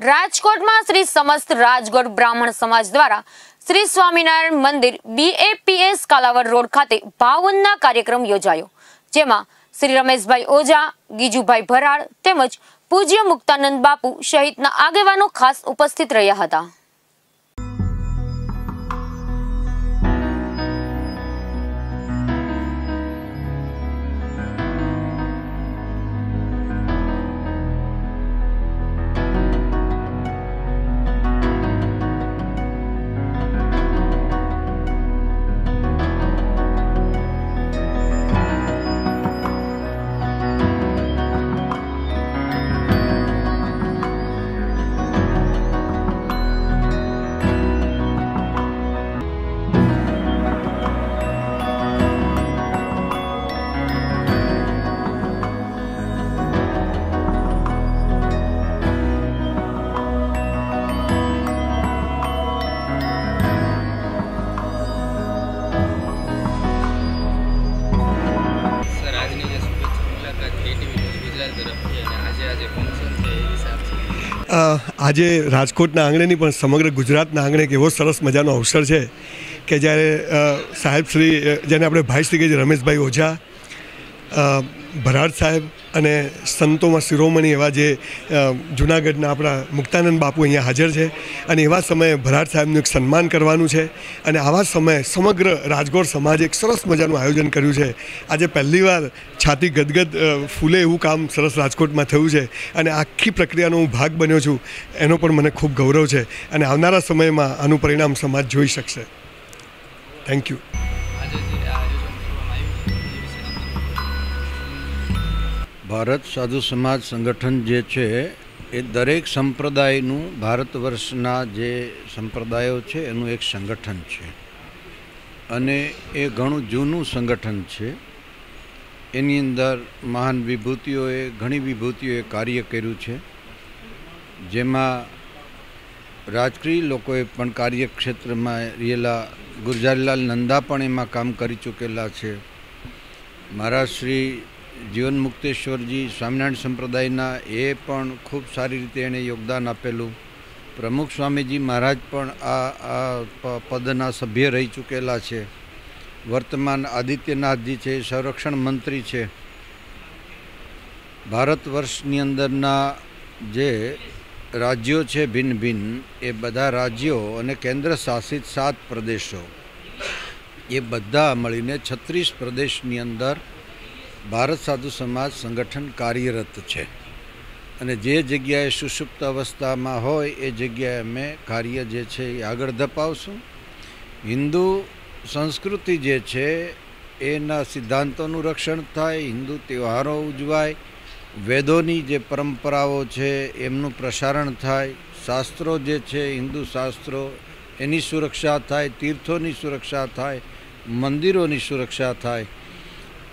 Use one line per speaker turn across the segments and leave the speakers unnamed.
રાજકોટમાં શ્રી સમસ્ત રાજગઢ બ્રાહ્મણ સમાજ દ્વારા શ્રી સ્વામિનારાયણ મંદિર બીએપીએસ કાલાવર રોડ ખાતે ભાવનના કાર્યક્રમ યોજાયો. જેમાં શ્રી રમેશભાઈ ઓઝા, ગીજુભાઈ ભરાડ તેમજ પૂજ્ય મુક્તાનંદ બાપુ સહિતના આગેવાનો ખાસ ઉપસ્થિત રહ્યા હતા.
આજે
રાજકોટના આંગણેની પણ સમગ્ર ગુજરાતના આંગણે એક એવો સરસ મજાનો અવસર છે કે જ્યારે સાહેબ શ્રી જેને આપણે ભાઈ શ્રી છીએ રમેશભાઈ ઓઝા ભરાડ સાહેબ અને સંતોમાં શિરોમણી એવા જે જુનાગઢના આપણા મુક્તાનંદ બાપુ અહીંયા હાજર છે અને એવા સમયે ભરાડ સાહેબનું એક સન્માન કરવાનું છે અને આવા સમયે સમગ્ર રાજગોર સમાજે એક સરસ મજાનું આયોજન કર્યું છે. આજે પહેલીવાર છાતી ગદગદ ફૂલે એવું કામ સરસ રાજકોટમાં થયું છે અને આખી પ્રક્રિયાનો હું ભાગ બન્યો છું. એનો પણ મને ખૂબ ગૌરવ છે અને આવનારા સમયમાં આનું પરિણામ સમાજ જોઈ શકશે. થેન્ક યુ
ભારત સાધુ સમાજ સંગઠન જે છે, એ દરેક સંપ્રદાયનું ભારત વર્ષના જે સંપ્રદાયો છે, એનું એક સંગઠન છે. અને એ ઘણું જૂનું સંગઠન છે. એની અંદર મહાન વિભૂતિઓએ, ઘણી વિભૂતિઓએ કાર્ય કર્યું છે. જેમાં રાજકીય લોકોએ પણ કાર્યક્ષેત્રમાં રહેલા, ગુરજારીલાલ નંદા પણ એમાં કામ કરી ચૂકેલા છે. મહારાજ શ્રી જીવન મુક્તેશ્વરજી, સ્વામિનારાયણ સંપ્રદાયના એ પણ ખૂબ સારી રીતે એણે યોગદાન આપેલું. પ્રમુખ સ્વામીજી મહારાજ પણ આ આ પદના સભ્ય રહી ચૂકેલા છે. વર્તમાન આદિત્યનાથજી છે, સંરક્ષણ મંત્રી છે. ભારત વર્ષની અંદરના જે રાજ્યો છે ભિન્ન ભિન્ન, એ બધા રાજ્યો અને કેન્દ્ર શાસિત સાત પ્રદેશો, એ બધા મળીને છત્રીસ પ્રદેશની અંદર ભારત સાધુ સમાજ સંગઠન કાર્યરત છે. અને જે જગ્યાએ સુષુપ્ત અવસ્થામાં હોય, એ જગ્યાએ અમે કાર્ય જે છે એ આગળ ધપાવશું. હિન્દુ સંસ્કૃતિ જે છે, એના સિદ્ધાંતોનું રક્ષણ થાય, હિન્દુ તહેવારો ઉજવાય, વેદોની જે પરંપરાઓ છે, એમનું પ્રસારણ થાય, શાસ્ત્રો જે છે, હિન્દુ શાસ્ત્રો, એની સુરક્ષા થાય, તીર્થોની સુરક્ષા થાય, મંદિરોની સુરક્ષા થાય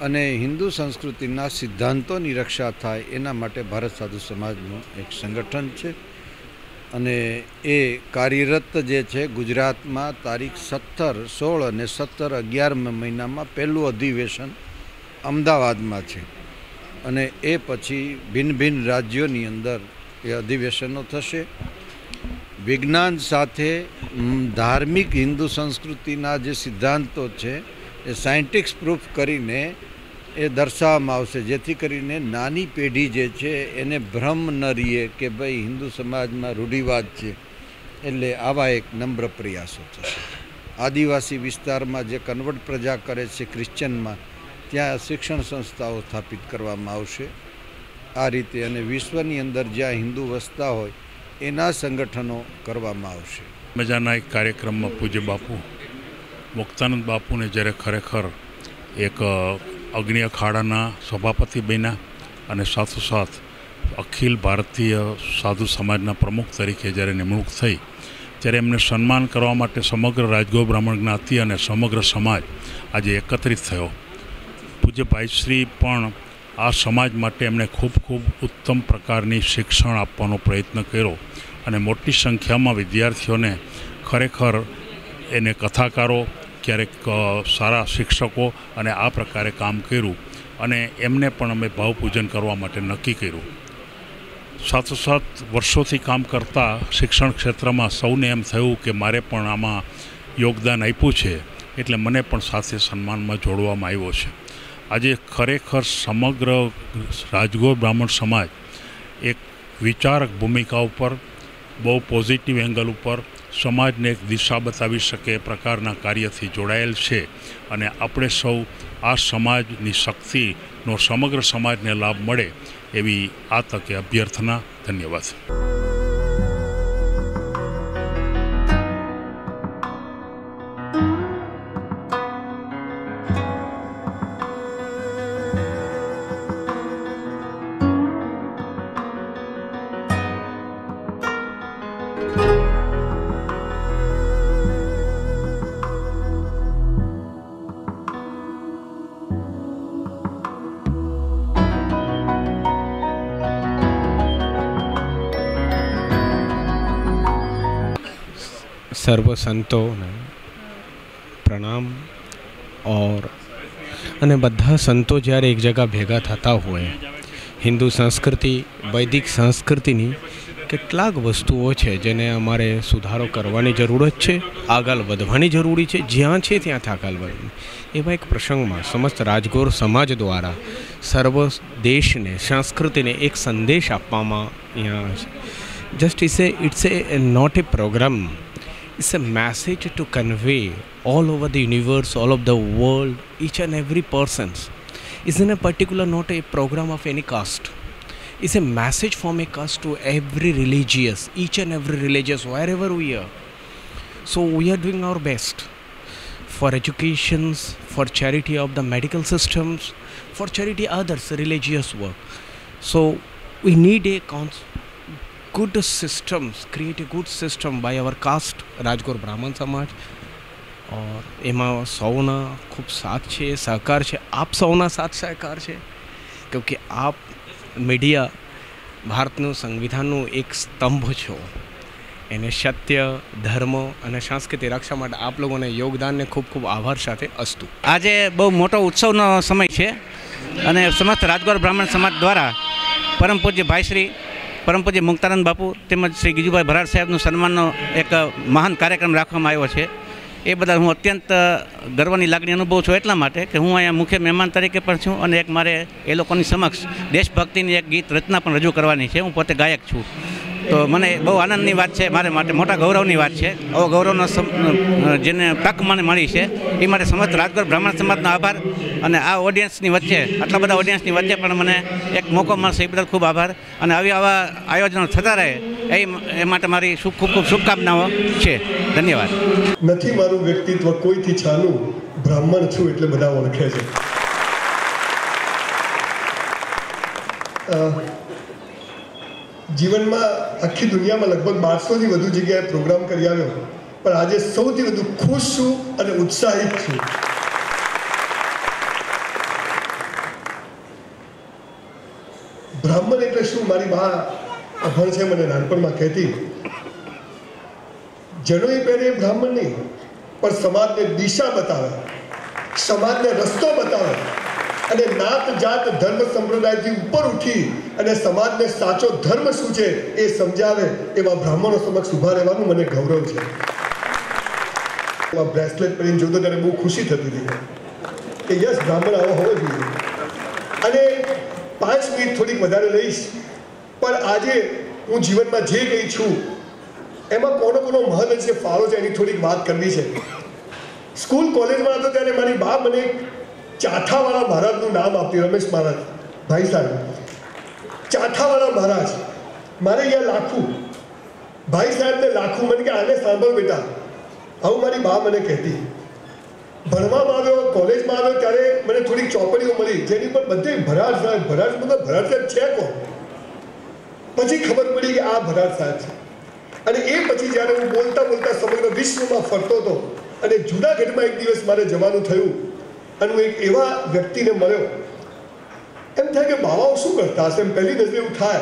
અને હિન્દુ સંસ્કૃતિના સિદ્ધાંતોની રક્ષા થાય એના માટે ભારત સાધુ સમાજનું એક સંગઠન છે. અને એ કાર્યરત જે છે ગુજરાતમાં તારીખ સત્તર, સોળ અને સત્તર અગિયાર મહિનામાં પહેલું અધિવેશન અમદાવાદમાં છે. અને એ પછી ભિન્ન ભિન્ન રાજ્યોની અંદર એ અધિવેશનો થશે. વિજ્ઞાન સાથે ધાર્મિક હિન્દુ સંસ્કૃતિના જે સિદ્ધાંતો છે એ સાયન્ટિક્સ પ્રૂફ કરીને એ દર્શાવવામાં આવશે. જેથી કરીને નાની પેઢી જે છે એને ભ્રમ ન રહીએ કે ભાઈ હિન્દુ સમાજમાં રૂઢિવાદ છે. એટલે આવા એક નમ્ર પ્રયાસો થશે. આદિવાસી વિસ્તારમાં જે કન્વર્ટ પ્રજા કરે છે ક્રિશ્ચનમાં, ત્યાં શિક્ષણ સંસ્થાઓ સ્થાપિત કરવામાં આવશે. આ રીતે અને વિશ્વની અંદર જ્યાં હિન્દુ વસતા હોય, એના સંગઠનો કરવામાં આવશે.
મજાના એક કાર્યક્રમમાં પૂજ્ય બાપુ મુક્તાનંદ બાપુને જ્યારે ખરેખર એક અગ્નિ અખાડાના સભાપતિ બન્યા અને સાથોસાથ અખિલ ભારતીય સાધુ સમાજના પ્રમુખ તરીકે જ્યારે નિમણૂક થઈ, ત્યારે એમને સન્માન કરવા માટે સમગ્ર રાજગો બ્રાહ્મણ જ્ઞાતિ અને સમગ્ર સમાજ આજે એકત્રિત થયો. પૂજ્ય ભાઈશ્રી પણ આ સમાજ માટે એમણે ખૂબ ખૂબ ઉત્તમ પ્રકારની શિક્ષણ આપવાનો પ્રયત્ન કર્યો અને મોટી સંખ્યામાં વિદ્યાર્થીઓને ખરેખર એને કથાકારો, ક્યારેક સારા શિક્ષકો અને આ પ્રકારે કામ કર્યું અને એમને પણ અમે ભાવપૂજન કરવા માટે નક્કી કર્યું. સાથોસાથ વર્ષોથી કામ કરતા શિક્ષણ ક્ષેત્રમાં સૌને એમ થયું કે મારે પણ આમાં યોગદાન આપ્યું છે, એટલે મને પણ સાથે સન્માનમાં જોડવામાં આવ્યો છે. આજે ખરેખર સમગ્ર રાજગોર બ્રાહ્મણ સમાજ એક વિચારક ભૂમિકા ઉપર, બહુ પોઝિટિવ એંગલ ઉપર સમાજને એક દિશા બતાવી શકે પ્રકારના કાર્યથી જોડાયેલ છે. અને આપણે સૌ આ સમાજની શક્તિનો સમગ્ર સમાજને લાભ મળે એવી આ તકે અભ્યર્થના. ધન્યવાદ.
સર્વ સંતોને પ્રણામ. ઓર અને બધા સંતો જ્યારે એક જગા ભેગા થતા હોય, હિન્દુ સંસ્કૃતિ, વૈદિક સંસ્કૃતિની કેટલાક વસ્તુઓ છે જેને અમારે સુધારો કરવાની જરૂરત છે, આગળ વધવાની જરૂરી છે, જ્યાં છે ત્યાંથી આગળ વધવું એવા એક પ્રસંગમાં સમસ્ત રાજગોર સમાજ દ્વારા સર્વ દેશને, સંસ્કૃતિને એક સંદેશ આપવામાં અહીંયા just it's a it's a not a programme it's a message to convey all over the universe, all of the world, each and every person's. Isn't a particular not a program of any caste. It's a message from a caste to every religious, each and every religious, wherever we are. So we are doing our best for educations, for charity of the medical systems, for charity others, religious work. So we need a cons- good systems, create a good system by our caste, Rajkot Brahmin સમાજ ઓર એમાં સૌના ખૂબ સાથ છે સહકાર છે આપ સૌના સાથ સહકાર છે કેમકે આપ મીડિયા ભારતનું સંવિધાનનું એક સ્તંભ છો એને સત્ય ધર્મ અને સંસ્કૃતિ રક્ષા માટે આપ લોકોને યોગદાનને ખૂબ ખૂબ આભાર સાથે અસ્તુ
આજે બહુ મોટો ઉત્સવનો સમય છે અને સમસ્ત રાજગોર બ્રાહ્મણ સમાજ દ્વારા પરમ પૂજ્ય ભાઈશ્રી પરમ પૂજ્ય મુક્તાનંદ બાપુ તેમજ શ્રી ગીજુભાઈ ભરાડ સાહેબનું સન્માનનો એક મહાન કાર્યક્રમ રાખવામાં આવ્યો છે. એ બદલ હું અત્યંત ગર્વની લાગણી અનુભવું છું એટલા માટે કે હું અહીંયા મુખ્ય મહેમાન તરીકે પણ છું અને એક મારે એ લોકોની સમક્ષ દેશભક્તિની એક ગીત રચના પણ રજૂ કરવાની છે. હું પોતે ગાયક છું. તો મને બહુ આનંદની વાત છે, મારે માટે મોટા ગૌરવની વાત છે. આવો ગૌરવનો જેને તક મને મળી છે, એ માટે સમસ્ત રાજકોટ બ્રાહ્મણ સમાજનો આભાર અને આ ઓડિયન્સની વચ્ચે, આટલા બધા ઓડિયન્સની વચ્ચે પણ મને એક મોકો મળશે, એ બદલ ખૂબ આભાર. અને આવી આવા આયોજનો થતા રહે, એ એ માટે મારી ખૂબ ખૂબ શુભકામનાઓ છે. ધન્યવાદ.
નથી મારું વ્યક્તિત્વ કોઈથી છાનું, બ્રાહ્મણ છું એટલે બધા ઓળખે છે. જીવનમાં આખી દુનિયામાં લગભગ બારસોથી વધુ જગ્યાએ પ્રોગ્રામ કરી આવ્યો. પણ આજે સૌથી વધુ ખુશ છું અને ઉત્સાહિત છું. બ્રાહ્મણ એટલે શું? મારી બા અભણ છે, મને નાનપણમાં કહેતી. પહેરે એ બ્રાહ્મણ નહીં, પણ સમાજને દિશા બતાવે, સમાજને રસ્તો બતાવે. અને નાત જાત ધર્મ સંપ્રદાયથી ઉપર ઉઠી અને સમાજને સાચો ધર્મ શું છે એ સમજાવે એવા બ્રાહ્મણો સમક્ષ ઊભા રહેવાનું મને ગૌરવ છે. એવા બ્રેસલેટ પહેરીને જોતો ત્યારે બહુ ખુશી થતી હતી. કે યસ, બ્રાહ્મણ આવો, હોવો જોઈએ. અને પાંચ મિનિટ થોડીક વધારે લઈશ. પણ આજે હું જીવનમાં જે ગઈ છું, એમાં કોનો કોનો મહત્વ છે, ફાળો છે એની થોડીક વાત કરવી છે. સ્કૂલ, કોલેજમાં હતો ત્યારે મારી બા મને ચાઠાવાળા મહારાજનું નામ આપ્યું, રમેશ મહારાજ. ભાઈ સાહેબ ચાઠાવાળા મહારાજ, મારે અહીંયા લાખું. ભાઈ સાહેબને લાખું મને કે આને સાંભળ બેટા. આવું મારી બા મને કહેતી. ભણવામાં આવ્યો, કોલેજમાં આવ્યો, ત્યારે મને થોડીક ચોપડીઓ મળી, જેની પર બધે ભરાટ સાહેબ ભરાટ મતલબ ભરાટ સાહેબ છે કોણ? પછી ખબર પડી કે આ ભરાટ સાહેબ છે. અને એ પછી જ્યારે હું બોલતા બોલતા સમગ્ર વિશ્વમાં ફરતો હતો અને જુનાગઢમાં એક દિવસ મારે જવાનું થયું અને હું એક એવા વ્યક્તિને મળ્યો. એમ થાય કે બાવાઓ શું કરતા હશે? એમ પહેલી નજરે એવું થાય,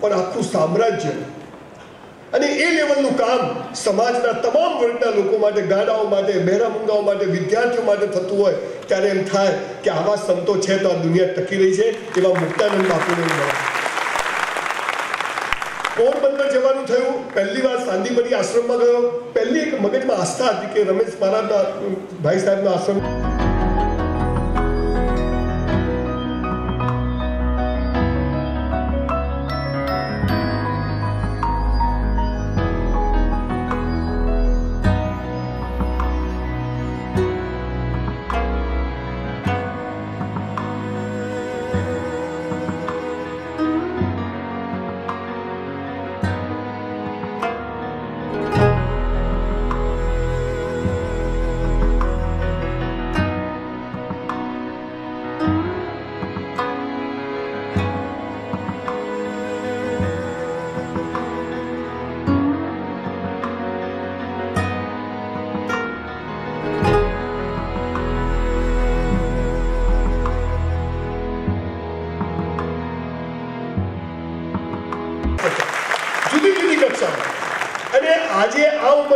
પણ આખું સામ્રાજ્ય અને એ લેવલનું કામ સમાજના તમામ વર્ગના લોકો માટે, ગાડાઓ માટે બહેરા મુંગાઓ માટે, વિદ્યાર્થીઓ માટે થતું હોય, ત્યારે એમ થાય કે આવા સંતો છે તો આ દુનિયા ટકી રહી છે, એવા મુક્તાનંદ બાપુને પોરબંદર જવાનું થયું. પહેલી વાર સાંદીપરી આશ્રમમાં ગયો. પહેલી એક મગજમાં આસ્થા હતી કે રમેશ મહારાજના ભાઈ સાહેબનો આશ્રમ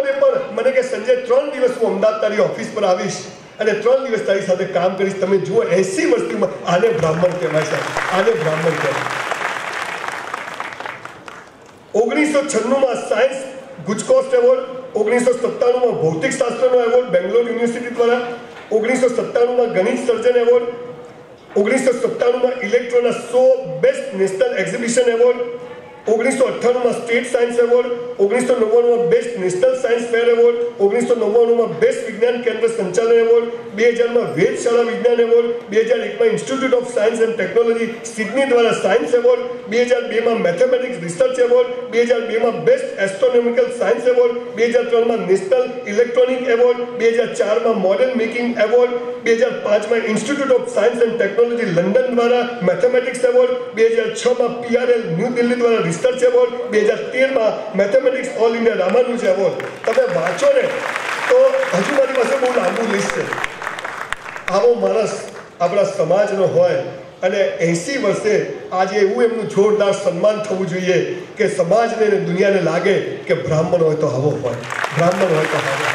ઉંમરે પણ મને કે સંજય ત્રણ દિવસ હું અમદાવાદ તારી ઓફિસ પર આવીશ. અને ત્રણ દિવસ તારી સાથે કામ કરીશ. તમે જુઓ, એસી વર્ષની આને બ્રાહ્મણ કહેવાય સાહેબ. આને બ્રાહ્મણ કહેવાય. ઓગણીસો છન્નુંમાં સાયન્સ ગુજકોસ્ટ એવોર્ડ, ઓગણીસો સત્તાણુંમાં ભૌતિક શાસ્ત્રનો એવોર્ડ બેંગ્લોર યુનિવર્સિટી દ્વારા, ઓગણીસો સત્તાણુંમાં ગણિત સર્જન એવોર્ડ, ઓગણીસો સત્તાણુંમાં ઇલેક્ટ્રોના સો બેસ્ટ નેશનલ એક્ઝિબિશન એવોર્ડ ઓગણીસો અઠ્ઠાણુંમાં સ્ટેટ સાયન્સ એવોર્ડ, ઓગણીસો નવ્વાણુંમાં best national science fair award, ઓગણીસો નવ્વાણુંમાં બેસ્ટ વિજ્ઞાન કેન્દ્ર સંચાલન એવોર્ડ બે હજારમાં વેધશાળા વિજ્ઞાન એવોર્ડ બે હજાર એકમાં institute of science and technology Sydney દ્વારા સાયન્સ એવોર્ડ બે હજાર બેમાં મેથેમેટિક્સ રિસર્ચ એવોર્ડ બે હજાર બેમાં બેસ્ટ એસ્ટ્રોનોમિકલ સાયન્સ એવોર્ડ બે હજાર ત્રણમાં નેશનલ ઇલેક્ટ્રોનિક એવોર્ડ બે હજાર ચારમાં મોડર્ન મેકિંગ એવોર્ડ બે હજાર પાંચમાં institute of science and technology London દ્વારા મેથેમેટિક્સ એવોર્ડ બે હજાર છમાં પીઆરએલ ન્યૂ દિલ્હી દ્વારા રિસર્ચ એવોર્ડ બે હજાર તેરમાં mathematics all India Ramanuj award તમે વાંચો ને, તો હજુ મારી પાસે બહુ લાંબુ લિસ્ટ છે. આવો માણસ આપણા સમાજનો હોય અને એંસી વર્ષે આજે એવું એમનું જોરદાર સન્માન થવું જોઈએ કે સમાજને અને દુનિયાને લાગે કે બ્રાહ્મણ હોય તો આવો હોય. બ્રાહ્મણ હોય તો આવો.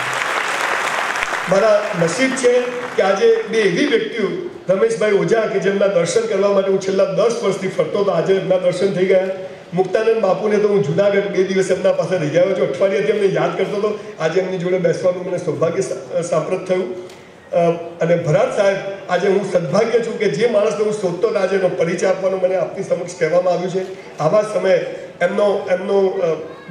મારા નસીબ છે કે આજે બે એવી વ્યક્તિઓ, રમેશભાઈ ઓઝા કે જેમના દર્શન કરવા માટે હું છેલ્લા દસ વર્ષથી ફરતો હતો, આજે એમના દર્શન થઈ ગયા. મુક્તાનંદ બાપુને તો હું જુનાગઢ બે દિવસ એમના પાસે રહી ગયો છું. અઠવાડિયાથી એમને યાદ કરતો હતો. આજે એમની જોડે બેસવાનું મને સૌભાગ્ય સાંપ્રત થયું. અને ભરાટ સાહેબ, આજે હું સદભાગ્ય છું કે જે માણસને હું શોધતો આજે એનો પરિચય આપવાનો મને આપની સમક્ષ કહેવામાં આવ્યું છે. આવા સમયે એમનો, એમનું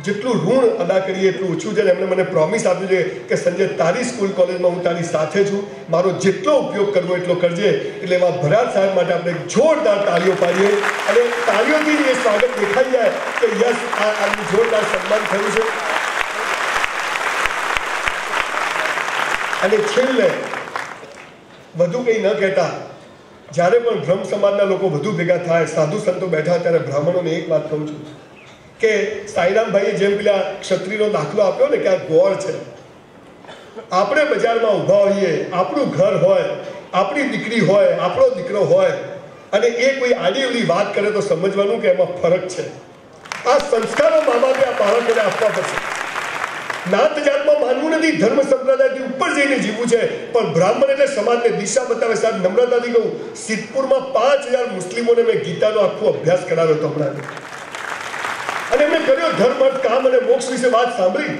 જેટલું ઋણ અદા કરીએ, એટલું ઓછું છે. એમણે મને પ્રોમિસ આપ્યું છે કે સંજય, તારી સ્કૂલ કોલેજમાં હું તારી સાથે છું. મારો જેટલો ઉપયોગ કરવો એટલો કરજે. એટલે એવા ભરાટ સાહેબ માટે આપણે જોરદાર તાળીઓ પાડીએ. અને તાળીઓથી એ સ્વાગત દેખાઈ જાય કે યસ, આ, આનું જોરદાર સન્માન થયું છે. અને છેલ્લે, વધુ કંઈ ન કહેતા, જ્યારે પણ બ્રહ્મ સમાજના લોકો વધુ ભેગા થાય, સાધુ સંતો બેઠા ત્યારે બ્રાહ્મણોને એક વાત કહું છું. કે સાઈરામભાઈએ જેમ પેલા ક્ષત્રિયનો દાખલો આપ્યો ને કે આ ગોળ છે. આપણે બજારમાં ઊભા હોઈએ, આપણું ઘર હોય, આપણી દીકરી હોય, આપણો દીકરો હોય, અને એ કોઈ આડીવડી વાત કરે તો સમજવાનું કે એમાં ફરક છે. આ સંસ્કારો મા બાપે આ બાળકોને આપવા પડશે. નાત જાતમાં માનવું નથી, ધર્મ સંપ્રદાયથી ઉપર જઈને જીવવું છે, પણ બ્રાહ્મણ એટલે સમાજને દિશા બતાવે સાહેબ નમ્રતાથી કહું, સિદ્ધપુરમાં પાંચ હજાર મુસ્લિમોને મેં ગીતાનો આખો અભ્યાસ કરાવ્યો હતો હમણાં. અને મેં કર્યો, ધર્મ કામ અને મોક્ષ વિશે વાત સાંભળી.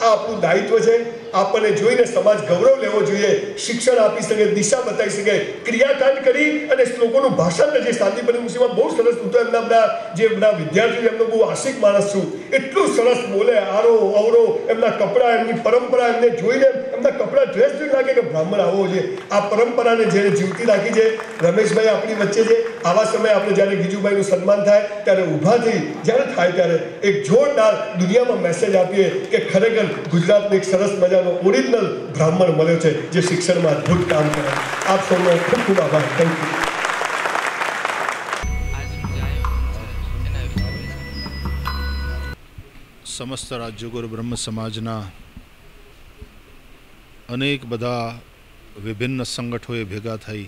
આ આપણું દાયિત્વ છે, આપણને જોઈને સમાજ ગૌરવ લેવો જોઈએ, શિક્ષણ આપી શકે, દિશા બતાવી શકે, ક્રિયાકાંડ કરી અને શ્લોકોનું ભાષણ જે શાંતિપરી મુસીમાં બહુ સરસ હું એમના બધા, જે બધા વિદ્યાર્થીઓ, એમનો બહુ આશિક માણસ છું. એટલું સરસ બોલે, આરો અવરો એમના કપડાં, એમની પરંપરા, એમને જોઈને એમના કપડાં ડ્રેસ જોઈને લાગે કે બ્રાહ્મણ આવો છે. આ પરંપરાને જેને જીવતી રાખી છે, રમેશભાઈ આપણી વચ્ચે છે. આવા સમયે આપણે જ્યારે ગીજુભાઈનું સન્માન થાય, ત્યારે ઊભા થઈ જ્યારે થાય ત્યારે એક જોરદાર દુનિયામાં મેસેજ આપીએ કે ખરેખર ગુજરાતને એક સરસ મજાનો ઓરિજિનલ બ્રાહ્મણ મળ્યો છે, જે શિક્ષણમાં અદ્ભુત કામ કરે આપ સૌનો ખૂબ ખૂબ આભાર. થેન્ક યુ
સમસ્ત રાજ્યગુરુ બ્રહ્મ સમાજના અનેક બધા વિભિન્ન સંગઠનોએ ભેગા થઈ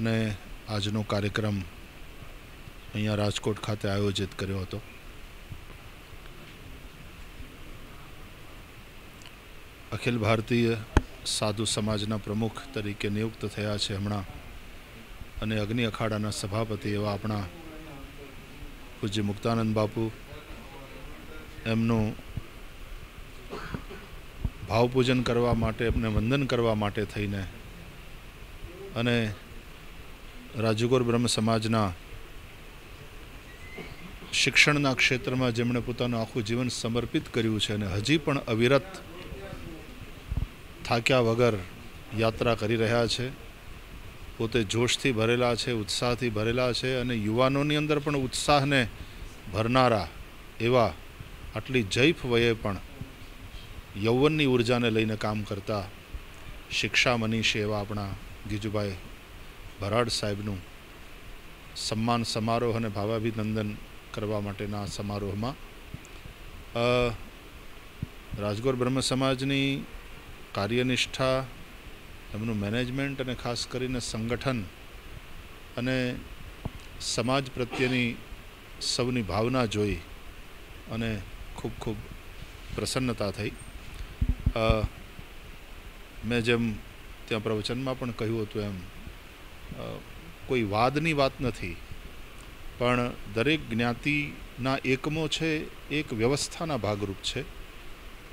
અને આજનો કાર્યક્રમ અહીંયા રાજકોટ ખાતે આયોજિત કર્યો હતો. અખિલ ભારતીય સાધુ સમાજના પ્રમુખ તરીકે નિયુક્ત થયા છે હમણાં અને અગ્નિ અખાડાના સભાપતિ એવા આપણા પૂજ્ય મુક્તાનંદ બાપુ. એમનું ભાવપૂજન કરવા માટે, એમને વંદન કરવા માટે થઈને અને રાજુગોર બ્રહ્મ સમાજના શિક્ષણના ક્ષેત્રમાં જેમણે પોતાનું આખું જીવન સમર્પિત કર્યું છે અને હજી પણ અવિરત થાક્યા વગર યાત્રા કરી રહ્યા છે. પોતે જોશથી ભરેલા છે, ઉત્સાહથી ભરેલા છે અને યુવાનોની અંદર પણ ઉત્સાહને ભરનારા એવા આટલી જૈફ વયે પણ યૌવનની ઉર્જાને લઈને કામ કરતા શિક્ષા મનીષી એવા આપણા ગીજુભાઈ ભરાડ સાહેબનું સન્માન સમારોહ અને ભાવાભિનંદન કરવા માટેના સમારોહમાં રાજગોર બ્રહ્મ સમાજની કાર્યનિષ્ઠા, એમનું મેનેજમેન્ટ અને ખાસ કરીને સંગઠન અને સમાજ પ્રત્યેની સૌની ભાવના જોઈ અને ખૂબ ખૂબ પ્રસન્નતા થઈ. મેં જેમ ત્યાં પ્રવચનમાં પણ કહ્યું હતું એમ કોઈ વાદની વાત નથી. પણ દરેક જ્ઞાતિના એકમો છે, એક વ્યવસ્થાના ભાગરૂપ છે.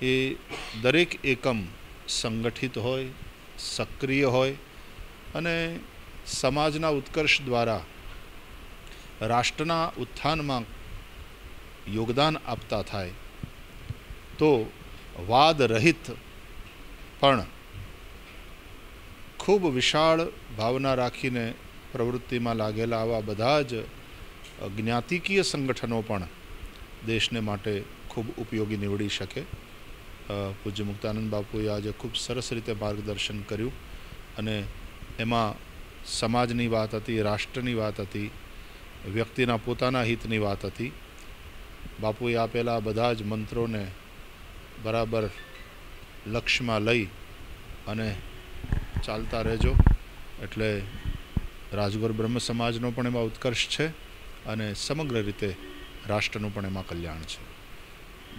એ દરેક એકમ સંગઠિત હોય, સક્રિય હોય અને સમાજના ઉત્કર્ષ દ્વારા રાષ્ટ્રના ઉત્થાનમાં યોગદાન આપતા થાય. તો વાદ રહિત પણ ખૂબ વિશાળ ભાવના રાખીને પ્રવૃત્તિમાં લાગેલા આવા બધા જ જ્ઞાતિકીય સંગઠનો પણ દેશને માટે ખૂબ ઉપયોગી નીવડી શકે. પૂજ્ય મુક્તાનંદ બાપુએ આજે ખૂબ સરસ રીતે માર્ગદર્શન કર્યું અને એમાં સમાજની વાત હતી, રાષ્ટ્રની વાત હતી, વ્યક્તિના પોતાના હિતની વાત હતી. બાપુએ આપેલા બધા જ મંત્રોને બરાબર લક્ષ્યમાં લઈ અને ચાલતા રહેજો. એટલે રાજગોર બ્રહ્મ સમાજનો પણ એમાં ઉત્કર્ષ છે અને સમગ્ર રીતે રાષ્ટ્રનું પણ એમાં કલ્યાણ છે.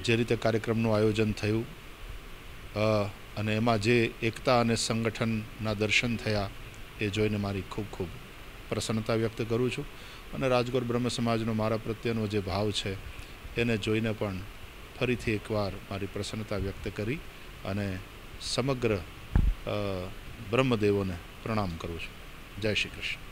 જે રીતે કાર્યક્રમનું આયોજન થયું અને એમાં જે એકતા અને સંગઠનના દર્શન થયા, એ જોઈને મારી ખૂબ ખૂબ પ્રસન્નતા વ્યક્ત કરું છું. અને રાજગોર બ્રહ્મ સમાજનો મારા પ્રત્યેનો જે ભાવ છે, એને જોઈને પણ ફરીથી એકવાર મારી પ્રસન્નતા વ્યક્ત કરી અને સમગ્ર બ્રહ્મદેવોને પ્રણામ કરું છું. જય શ્રી કૃષ્ણ.